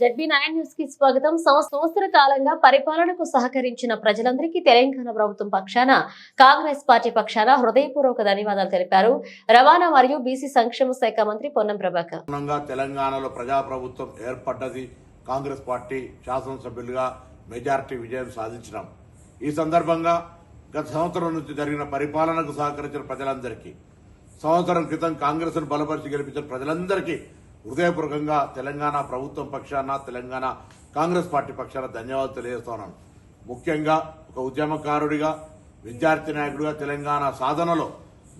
ZB nine న్యూస్కి స్వాగతం సంవత్సర కాలంగా పరిపాలనకు సహకరించిన ప్రజలందరికీ తెలంగాణ ప్రభుత్వం పక్షాన కాంగ్రెస్ పార్టీ పక్షాన హృదయపూర్వక ధన్యవాదాలు తెలిపారు. రవాణా మరియు బీసీ సంక్షేమ శాఖ మంత్రి పొన్నం ప్రభాకర్. తెలంగాణలో ప్రజాప్రభుత్వం ఏర్పడ్డది కాంగ్రెస్ పార్టీ శాసనసభ్యులుగా మెజార్టీ విజయం సాధించినాం. ఈ సందర్భంగా గత సంవత్సరం నుంచి జరిగిన పరిపాలనకు సహకరించిన ప్రజలందరికీ సంవత్సరం క్రితం కాంగ్రెస్ను బలపరిచి గెలిపించిన ప్రజలందరికీ హృదయపూర్వకంగా తెలంగాణ ప్రభుత్వం పక్షాన తెలంగాణ కాంగ్రెస్ పార్టీ పక్షాన ధన్యవాదాలు తెలియజేస్తున్నాను. ముఖ్యంగా ఒక ఉద్యమకారుడిగా విద్యార్థి నాయకుడిగా తెలంగాణ సాధనలో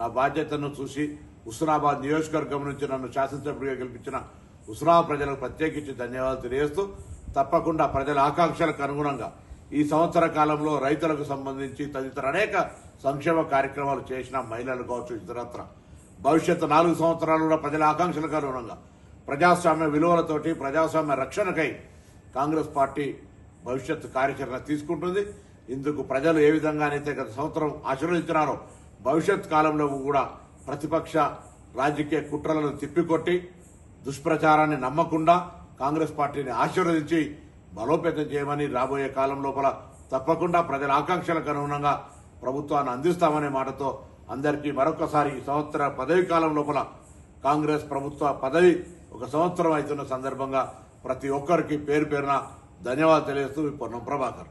నా బాధ్యతను చూసి హుస్నాబాద్ నియోజకవర్గం నుంచి నన్ను శాసనసభ్యుడిగా గెలిపించిన హుస్నాబాద్ ప్రజలకు ప్రత్యేకించి ధన్యవాదాలు తెలియజేస్తూ తప్పకుండా ప్రజల ఆకాంక్షలకు అనుగుణంగా ఈ సంవత్సర కాలంలో రైతులకు సంబంధించి తదితర అనేక సంక్షేమ కార్యక్రమాలు చేసిన మహిళలు కావచ్చు ఇతరత్ర. భవిష్యత్తు నాలుగు సంవత్సరాలు కూడా ప్రజల ఆకాంక్షలకు అనుగుణంగా ప్రజాస్వామ్య విలువలతోటి ప్రజాస్వామ్య రక్షణకై కాంగ్రెస్ పార్టీ భవిష్యత్తు కార్యాచరణ తీసుకుంటుంది. ఇందుకు ప్రజలు ఏ విధంగానైతే గత సంవత్సరం ఆశీర్వదించినారో భవిష్యత్ కాలంలో కూడా ప్రతిపక్ష రాజకీయ కుట్రలను తిప్పికొట్టి దుష్ప్రచారాన్ని నమ్మకుండా కాంగ్రెస్ పార్టీని ఆశీర్వదించి బలోపేతం చేయమని రాబోయే కాలం లోపల తప్పకుండా ప్రజల ఆకాంక్షలకు అనుగుణంగా ప్రభుత్వాన్ని అందిస్తామనే మాటతో అందరికీ మరొకసారి ఈ సంవత్సర పదవి కాలం లోపల కాంగ్రెస్ ప్రభుత్వ పదవి ఒక సంవత్సరం అవుతున్న సందర్భంగా ప్రతి ఒక్కరికి పేరు పేరున ధన్యవాదాలు తెలియజేస్తూ పొన్నం ప్రభాకర్.